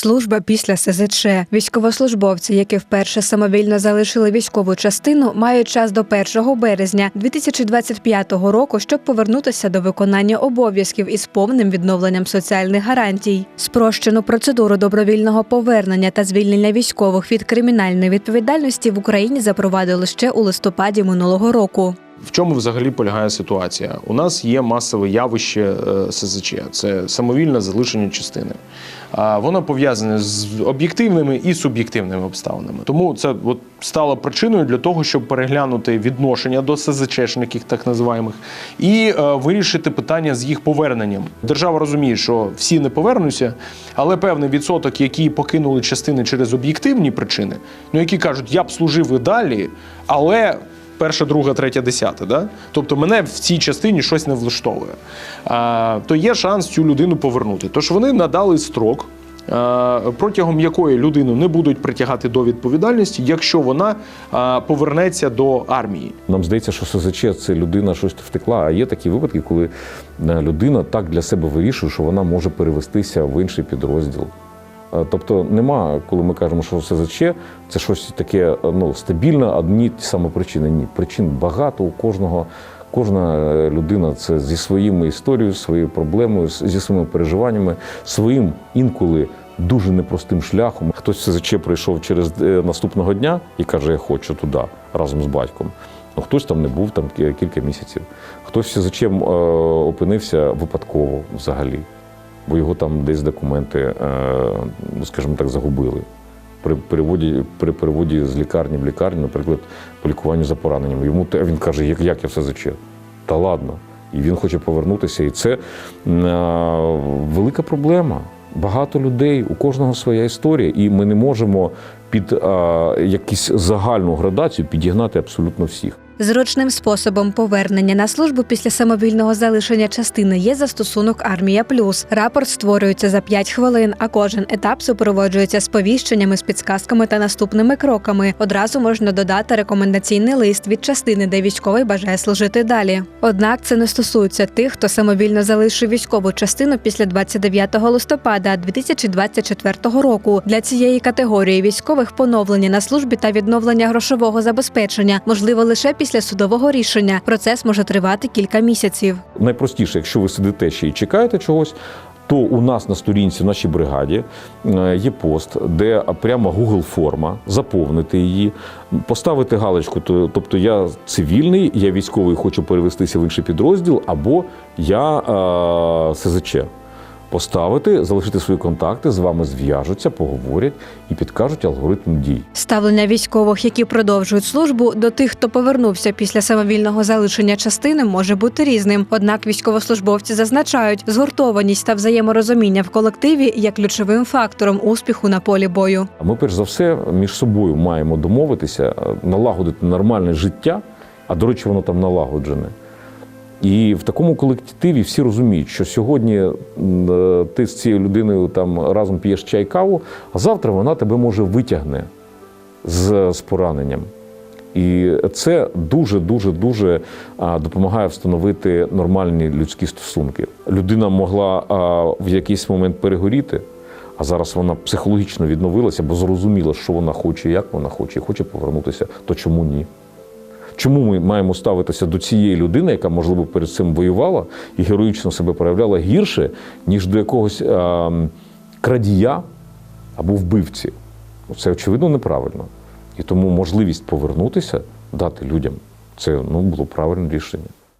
Служба після СЗЧ. Військовослужбовці, які вперше самовільно залишили військову частину, мають час до 1 березня 2025 року, щоб повернутися до виконання обов'язків із повним відновленням соціальних гарантій. Спрощену процедуру добровільного повернення та звільнення військових від кримінальної відповідальності в Україні запровадили ще у листопаді минулого року. В чому взагалі полягає ситуація? У нас є масове явище е, СЗЧ, це самовільне залишення частини. Воно пов'язане з об'єктивними і суб'єктивними обставинами. Тому це от стало причиною для того, щоб переглянути відношення до СЗЧшників, так називаємих, і е, вирішити питання з їх поверненням. Держава розуміє, що всі не повернуться, але певний відсоток, які покинули частини через об'єктивні причини, ну які кажуть, я б служив і далі, але перша, друга, третя, десята. Да? Тобто мене в цій частині щось не влаштовує. А, то є шанс цю людину повернути. Тож вони надали строк. Протягом якої людину не будуть притягати до відповідальності, якщо вона повернеться до армії. Нам здається, що СЗЧ це людина щось втекла. А є такі випадки, коли е, людина так для себе вирішує, що вона може перевестися в інший підрозділ. Е, Тобто нема, коли ми кажемо, що СЗЧ це щось таке ну, стабільне, одні ті самі причини. Ні, причин багато у кожного. Кожна е, людина це зі своїми історією, своєю проблемою, зі своїми переживаннями, своїм інколи дуже непростим шляхом. Хтось СЗЧ прийшов через е, наступного дня і каже, я хочу туди разом з батьком. Ну, хтось там не був там кілька місяців, хтось СЗЧ е, опинився випадково взагалі, бо його там десь документи, е, ну, скажімо так, загубили. При переводі, при переводі з лікарні в лікарню, наприклад, по лікуванню за пораненням. Йому він каже, як, як я все заче? Та ладно. І він хоче повернутися. І це а, велика проблема. Багато людей, у кожного своя історія, і ми не можемо під а, якусь загальну градацію підігнати абсолютно всіх. Зручним способом повернення на службу після самовільного залишення частини є застосунок Армія Плюс. Рапорт створюється за 5 хвилин, а кожен етап супроводжується сповіщеннями з підсказками та наступними кроками. Одразу можна додати рекомендаційний лист від частини, де військовий бажає служити далі. Однак це не стосується тих, хто самовільно залишив військову частину після 29 листопада 2024 року. Для цієї категорії військових поновлення на службі та відновлення грошового забезпечення можливо лише після судового рішення. Процес може тривати кілька місяців. Найпростіше, якщо ви сидите ще і чекаєте чогось, то у нас на сторінці в нашій бригаді е, є пост, де прямо Google форма, заповнити її, поставити галочку, тобто я цивільний, я військовий, хочу перевестися в інший підрозділ, або я е, СЗЧ. Поставити, залишити свої контакти, з вами зв'яжуться, поговорять і підкажуть алгоритм дій. Ставлення військових, які продовжують службу, до тих, хто повернувся після самовільного залишення частини, може бути різним. Однак військовослужбовці зазначають, згуртованість та взаєморозуміння в колективі є ключовим фактором успіху на полі бою. Ми перш за все між собою маємо домовитися, е, налагодити нормальне життя, а до речі, воно там налагоджене. І в такому колективі всі розуміють, що сьогодні е, ти з цією людиною там разом п'єш чай каву, а завтра вона тебе може витягне з, з пораненням. І це дуже дуже дуже допомагає встановити нормальні людські стосунки. Людина могла в якийсь момент перегоріти, а зараз вона психологічно відновилася, бо зрозуміла, що вона хоче, як вона хоче, і хоче повернутися. То чому ні? Чому ми маємо ставитися до цієї людини, яка, можливо, перед цим воювала і героїчно себе проявляла гірше, ніж до якогось а, крадія або вбивці? Це очевидно неправильно. І тому можливість повернутися, дати людям це ну, було правильне рішення.